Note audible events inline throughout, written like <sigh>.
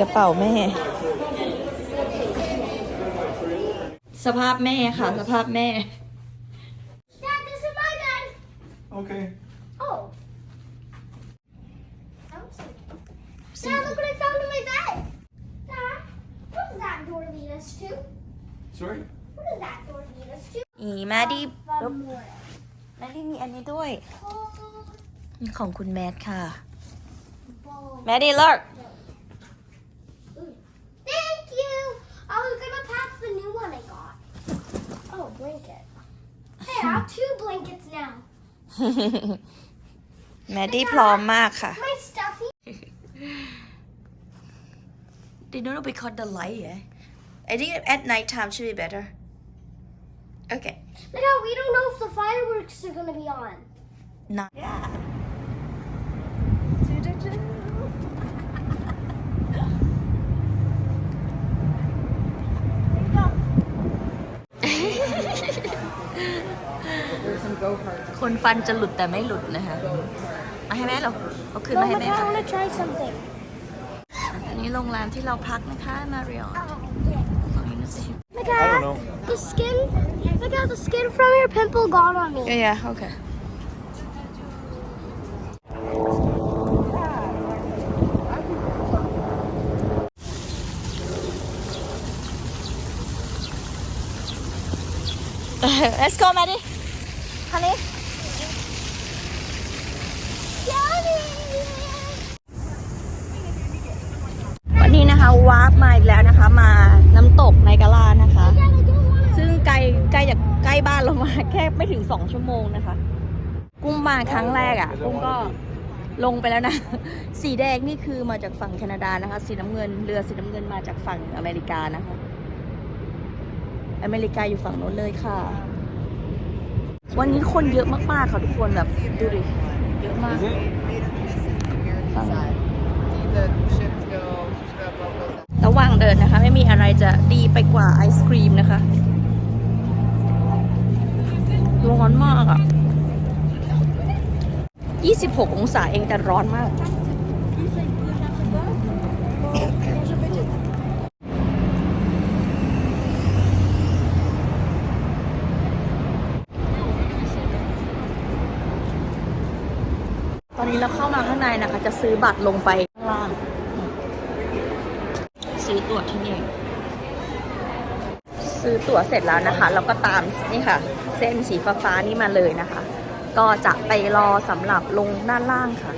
กระเป๋าแม่ สภาพแม่ค่ะ สภาพแม่ Dad, this is my bed. Okay. Oh. Dad, look what I found in my bed. Dad, what does that door lead us to? Sorry? What does that door lead us to? อีแม่ดี The moor. แม่ดีมีอันนี้ด้วย Oh, นี่ของคุณแมทค่ะ ball. แม่ดีเลิก Thank I was gonna pack the new one I got. Oh, blanket. Hey, I have two blankets now. <laughs> แม่ดีพร้อมมากค่ะ My stuffy. <laughs> They don't know because the light eh I think at night time should be better Okay Look how we don't know if the fireworks are gonna be on. Not yeah คนฟันจะหลุดแต่ไม่หลุดนะคะมาให้แม่เหรอเอาคืนมาให้ Mom, แม่ I ค่ะ wanna try something. อันนี้โรงแรมที่เราพักนะคะ มาริออ Oh, yeah. ตรงนี้นะสิ Look I at don't know. the skin. Look how the skin from your pimple got on me. Yeah yeah okay Let's วันนี้นะคะวาร์ปมาอีกแล้วนะคะ มาน้ำตกในกาลานะคะ ซึ่งไกลไกลจากใกล้บ้านเรามาแค่ไม่ถึงสองชั่วโมงนะคะ กุ้งมาครั้งแรกอะ่ะกุ้งก็ลงไปแล้วนะ สีแดงนี่คือมาจากฝั่งแคนาดานะคะ สีน้ำเงินเรือสีน้ำเงินมาจากฝั่งอเมริกานะคะ อเมริกาอยู่ฝั่งโน้นเลยค่ะ วันนี้คนเยอะมากๆค่ะทุกคนแบบดูดิเยอะมากฝั่ง See the ships go above those ระหว่างเดินนะคะ ไม่มีอะไรจะดีไปกว่าไอศครีมนะคะร้อนมากอะ่ะ 26 องศาเองแต่ร้อนมาก นนี้เราเข้ามาข้างในนะคะ จะซื้อบัตรลงไปข้างล่าง ซื้อตั๋วที่นี่ ซื้อตั๋วเสร็จแล้วนะคะแล้วก็ตามนี่ค่ะ เส้นสีฟ้าๆนี่มาเลยนะคะ ก็จะไปรอสำหรับลงด้านล่างค่ะ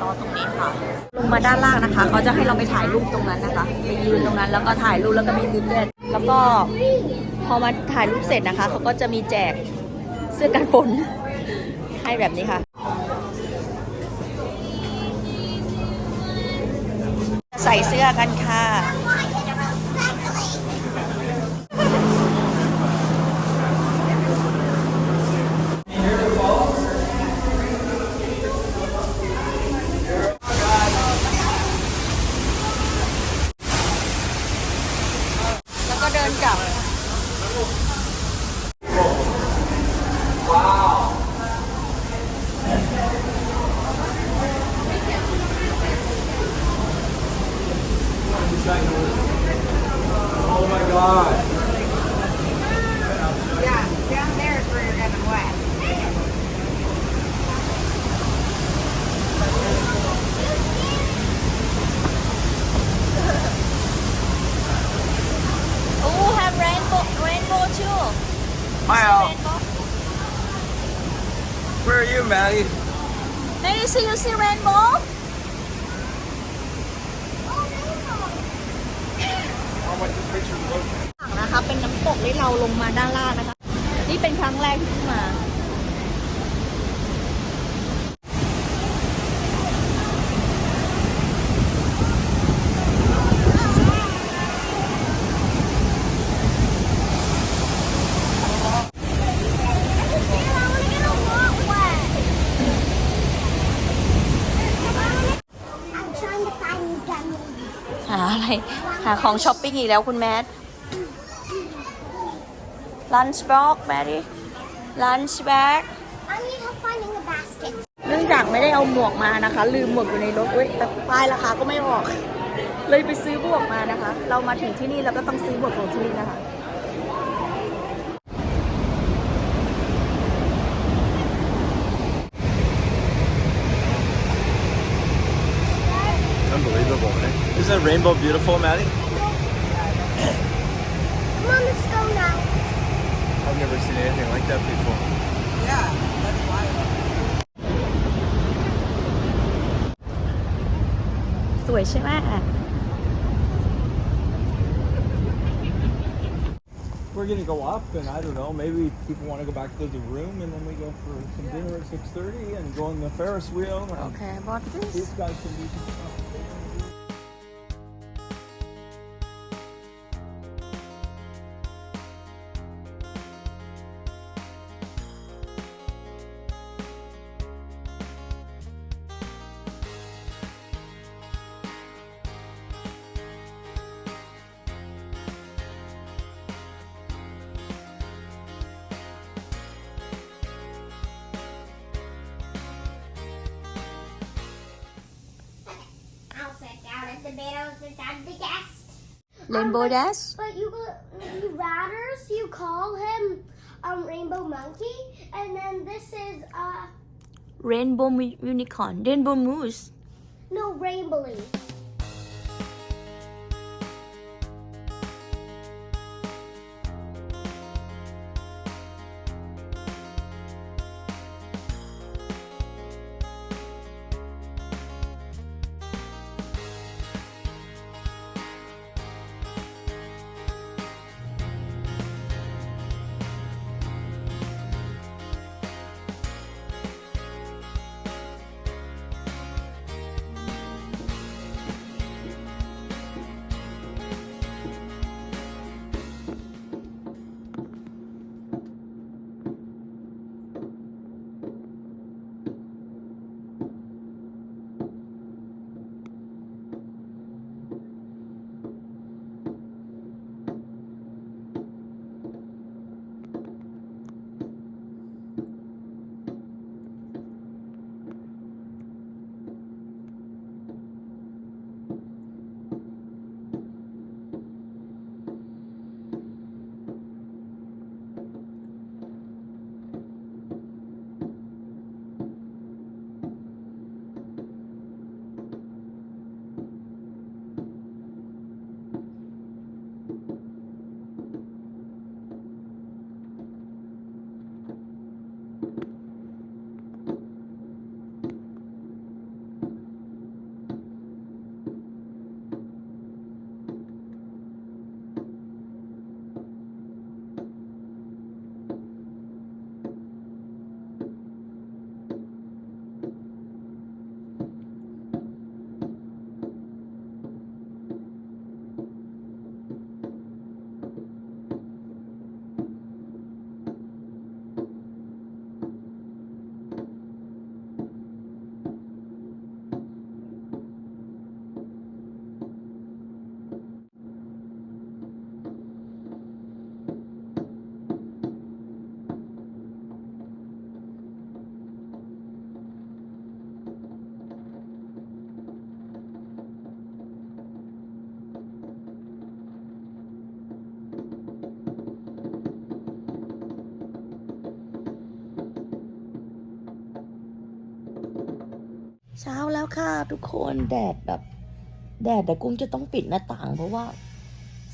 รอตรงนี้ค่ะ ลงมาด้านล่างนะคะเขาจะให้เราไปถ่ายรูปตรงนั้นนะคะไปยืนตรงนั้นแล้วก็ถ่ายรูปแล้วก็มีดิเล่นแล้วก็พอมาถ่ายรูปเสร็จนะคะเขาก็จะมีแจกเสื้อกันฝน ให้แบบนี้ค่ะใส่เสื้อกันค่ะ แล้วก็เดินกลับ Oh my god. Yeah, down there is where you're getting wet. Oh, have rainbow, rainbow too. Hi, Al. Rainbow. Where are you, Maddie? Maybe see you see rainbow. I want the picture of the boat. นะคะเป็นน้ำตกที่เราลงมาด้านล่างนะคะ นี่เป็นครั้งแรกที่ขึ้นมา หาอะไรหาของช้อปปิ้งอีกแล้วคุณแมท lunch box แมรี่ lunch bag I need help finding a basket. เนื่องจากไม่ได้เอาหมวกมานะคะ ลืมหมวกอยู่ในรถเว้ยแต่ป้ายราคาก็ไม่ออก เลยไปซื้อหมวกมานะคะ เรามาถึงที่นี่เราก็ต้องซื้อหมวกของที่นี่นะคะ rainbow beautiful, Maddie? Come on, let's go now. I've never seen anything like that before. Yeah, that's wild. สวยใช่ไหม We're gonna go up, and I don't know. Maybe people want to go back to the room, and then we go for some dinner at six thirty, and go on the Ferris wheel. โอ And เค บอส these guys can do some stuff. the bed. I'll sit down at the guest. เ a นโบ w ด a ส But you go, you ratters, you call him um Rainbow Monkey, and then this is uh เรนโบว์ยูนิคอนเรนโบว์มูส no Rainbowly. เช้าแล้วค่ะทุกคนแดดแบบ แดดแต่กุ้งจะต้องปิดหน้าต่าง เพราะว่า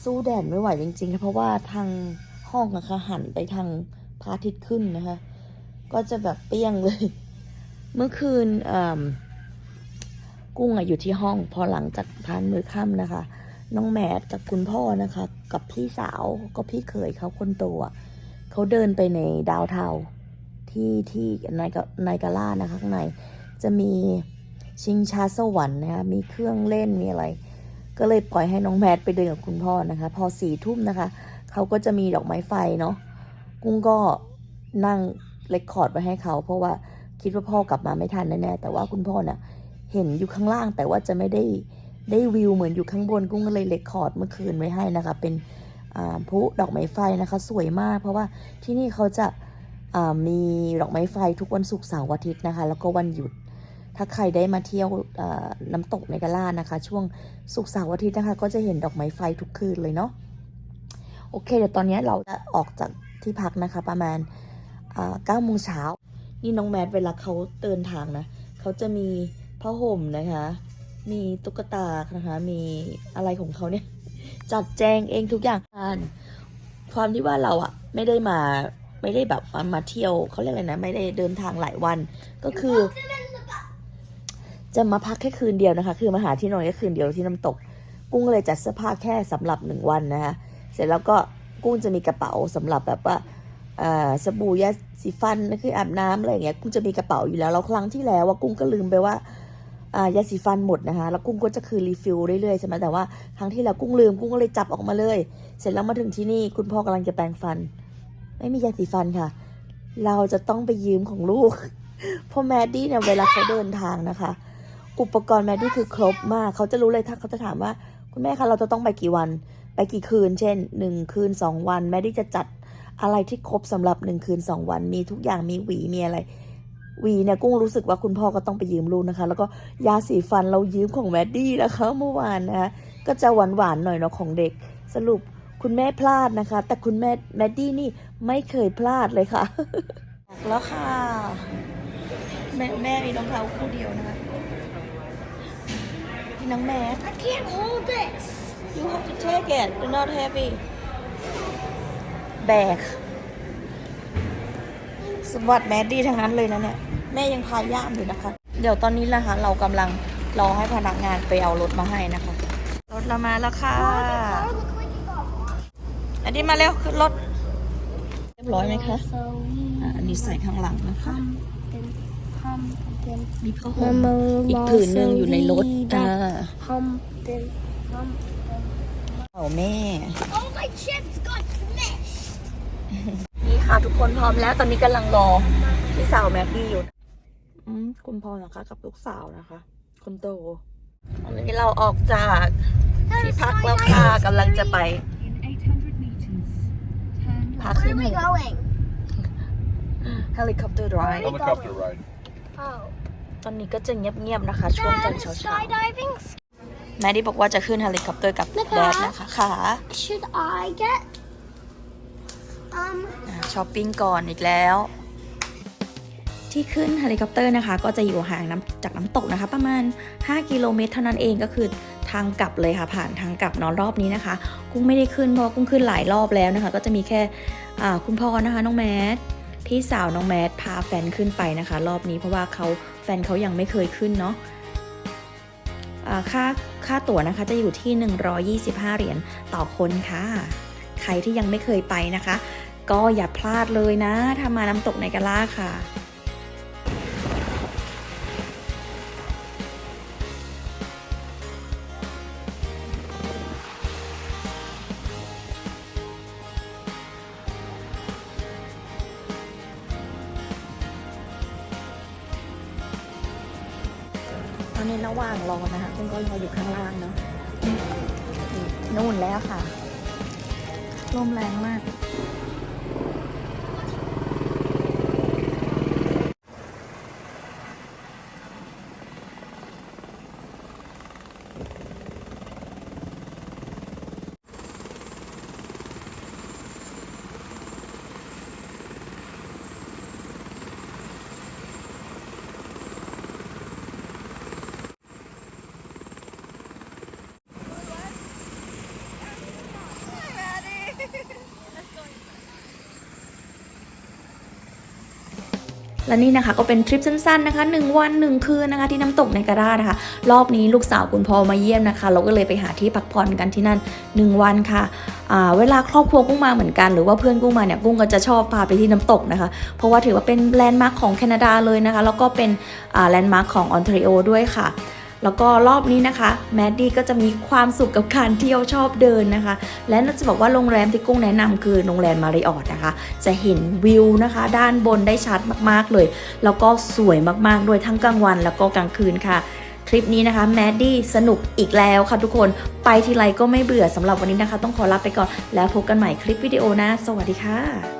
สู้แดดไม่ไหวจริงๆค่ะเพราะว่าทางห้องอะค่ะหันไปทางพระอาทิตย์ขึ้นนะคะ ก็จะแบบเปรี้ยงเลย เมื่อคืนกุ้งอะอยู่ที่ห้อง พอหลังจากทานมื้อค่ำนะคะ น้องแมทกับคุณพ่อนะคะ กับพี่สาวก็พี่เขยเขาคนโตอะเขาเดินไปในดาวน์ทาที่ที่ในกในกาล่านะคะข้างใน จะมีชิงช้าสวรรค์นะคะมีเครื่องเล่นมีอะไร ก็เลยปล่อยให้น้องแมทไปเดินกับคุณพ่อนะคะ พอสี่ทุ่มนะคะเขาก็จะมีดอกไม้ไฟเนาะกุ้งก็นั่งเรคคอร์ดไว้ให้เขา เพราะว่าคิดว่าพ่อกลับมาไม่ทันแน่ๆแต่ว่าคุณพ่อน่ะเห็นอยู่ข้างล่างแต่ว่าจะไม่ได้ได้วิวเหมือนอยู่ข้างบนกุ้งก็เลยเรคคอร์ดเมื่อคืนไว้ให้นะคะ เป็นอ่าพลุดอกไม้ไฟนะคะ สวยมาก เพราะว่าที่นี่เขาจะามีดอกไม้ไฟทุกวันศุกร์เสาร์อาทิตย์นะคะ แล้วก็วันหยุด ถ้าใครได้มาเที่ยวน้ำตกในกาล่านะคะ ช่วงศุกเสาร์อาทิตย์นะคะ ก็จะเห็นดอกไม้ไฟทุกคืนเลยเนาะโอเค เดี๋ยวตอนนี้เราจะออกจากที่พักนะคะ ประมาณเก้าโมงเช้านี่น้องแมทเวลาเขาเดินทางนะเขาจะมีผ้าห่มนะคะ มีตุ๊กตานะคะ มีอะไรของเขาเนี่ย จัดแจงเองทุกอย่างความที่ว่าเราอะไม่ได้มาไม่ได้แบบมามาเที่ยวเขาเรียกอะไรนะ ไม่ได้เดินทางหลายวันก็คือ จะมาพักแค่คืนเดียวนะคะ คือมาหาที่นอนแค่คืนเดียวที่น้ำตก กุ้งเลยจัดเสื้อผ้าแค่สำหรับหนึ่งวันนะคะเสร็จแล้วก็กุ้งจะมีกระเป๋าสำหรับแบบว่าอ่าสบู่ยาสีฟันคืออาบน้ำอะไรอย่างเงี้ยกุ้งจะมีกระเป๋าอยู่แล้วแล้วครั้งที่แล้วว่ากุ้งก็ลืมไปว่าอ่ายาสีฟันหมดนะคะ แล้วกุ้งก็จะคือรีฟิลเรื่อยๆใช่ไหมแต่ว่าครั้งที่แล้วกุ้งลืมกุ้งก็เลยจับออกมาเลย เสร็จแล้วมาถึงที่นี่คุณพ่อกำลังจะแปรงฟัน ไม่มียาสีฟันค่ะ เราจะต้องไปยืมของลูกเพราะแมดดี้เนี่ยเวลาเขาเดินทางนะคะ อุปกรณ์แมดดี้คือครบมากเขาจะรู้เลยถ้าเขาจะถามว่า คุณแม่คะเราจะต้องไปกี่วัน ไปกี่คืน เช่นหนึ่งคืนสองวันแมดดี้จะจัดอะไรที่ครบสำหรับหนึ่งคืนสองวันมีทุกอย่างมีหวีมีอะไรหวีเนี่ยกุ้งรู้สึกว่าคุณพ่อก็ต้องไปยืมลูกนะคะ แล้วก็ยาสีฟันเรายืมของแมดดี้นะคะเมื่อวานนะคะก็จะหวานหวานๆหน่อยเนาะของเด็ก สรุปคุณแม่พลาดนะคะ แต่คุณแม่แมดดี้นี่ไม่เคยพลาดเลยค่ะแล้วค่ะ แม่แม่มีรองเท้าคู่เดียวนะคะ นี่น้องแม่ I can't hold this. you have to take it do not heavy แบกสมบัติแมดดี้ทั้งนั้นเลยนะเนี่ย แม่ยังพายย่ามอยู่นะคะ เดี๋ยวตอนนี้นะคะ เรากำลังรอให้พนักงานไปเอารถมาให้นะคะ รถเรามาแล้วค่ะ Oh, the car looked like it got อันนี้มาเร็วขึ้นรถ เรียบร้อยไหมคะ So อะอันนี้ใส่ข้างหลังนะคะ pumpkin, pumpkin, มีผ้าห่มอีกผืนหนึ่งอยู่ในรถอ่า pumpkin, pumpkin. เอาแม่ All my chips got smashed. นี่ค่ะทุกคนพร้อมแล้วตอนนี้กำลังรอพี่สาวแม็กกี้อยู่อืมคุณพ่อนะคะกับลูกสาวนะคะ คนโตตอนนี้เราออกจากที่พักแล้วค่ะกำลังจะไปพา Where ขึ้น are we going? เฮลิคอปเตอร์ไร Helicopter ride. Oh. ตอนนี้ก็จะเงียบๆนะคะ ช่วงตอน Dad, เช้า skydiving? ๆแมดดี้บอกว่าจะขึ้นเฮลิคอปเตอร์กับนะคะแดดนะคะค่ะ Should I get um อ่าช้อปปิ้งก่อนอีกแล้ว ที่ขึ้นเฮลิคอปเตอร์นะคะ ก็จะอยู่ห่างน้ำจากน้ำตกนะคะ ประมาณ 5 กิโลเมตรเท่านั้นเองก็คือทางกลับเลยค่ะ ผ่านทางกลับเนอนรอบนี้นะคะ กุ้งไม่ได้ขึ้นเพราะกุ้งขึ้นหลายรอบแล้วนะคะ ก็จะมีแค่อ่าคุณพ่อนะคะน้องแมทพี่สาวน้องแมทพาแฟนขึ้นไปนะคะ รอบนี้เพราะว่าเขาแฟนเขายังไม่เคยขึ้นเนาะค่าค่าตั๋วนะคะจะอยู่ที่ 125 เหรียญต่อคนค่ะ ใครที่ยังไม่เคยไปนะคะ ก็อย่าพลาดเลยนะ ถ้ามาน้ำตกในกะล่าค่ะ ในนี้ระหว่างรอนะคะคุณก็รออยู่ข้างล่างเนาะนู่นแล้วค่ะ ลมแรงมาก และนี่นะคะก็เป็นทริปสั้นๆนะคะ 1 วัน 1 คืนนะคะที่น้ำตกในกระดานะคะ รอบนี้ลูกสาวคุณพ่อมาเยี่ยมนะคะ เราก็เลยไปหาที่พักผ่อนกันที่นั่น 1 วันค่ะเวลาครอบครัวกุ้งมาเหมือนกันหรือว่าเพื่อนกุ้งมาเนี่ยกุ้งก็จะชอบพาไปที่น้ำตกนะคะ เพราะว่าถือว่าเป็นแลนด์มาร์คของแคนาดาเลยนะคะ แล้วก็เป็นแลนด์มาร์คของออนทรีโอด้วยค่ะ แล้วก็รอบนี้นะคะแมดดี้ก็จะมีความสุขกับการเที่ยวชอบเดินนะคะ และน่าจะบอกว่าโรงแรมที่กุ้งแนะนำคือโรงแรมมาริออทนะคะ จะเห็นวิวนะคะ ด้านบนได้ชัดมากๆเลย แล้วก็สวยมากๆด้วยทั้งกลางวันแล้วก็กลางคืนค่ะทริปนี้นะคะแมดดี้สนุกอีกแล้วค่ะทุกคนไปทีไรก็ไม่เบื่อสำหรับวันนี้นะคะ ต้องขอลาไปก่อนแล้วพบกันใหม่คลิปวิดีโอหนะสวัสดีค่ะ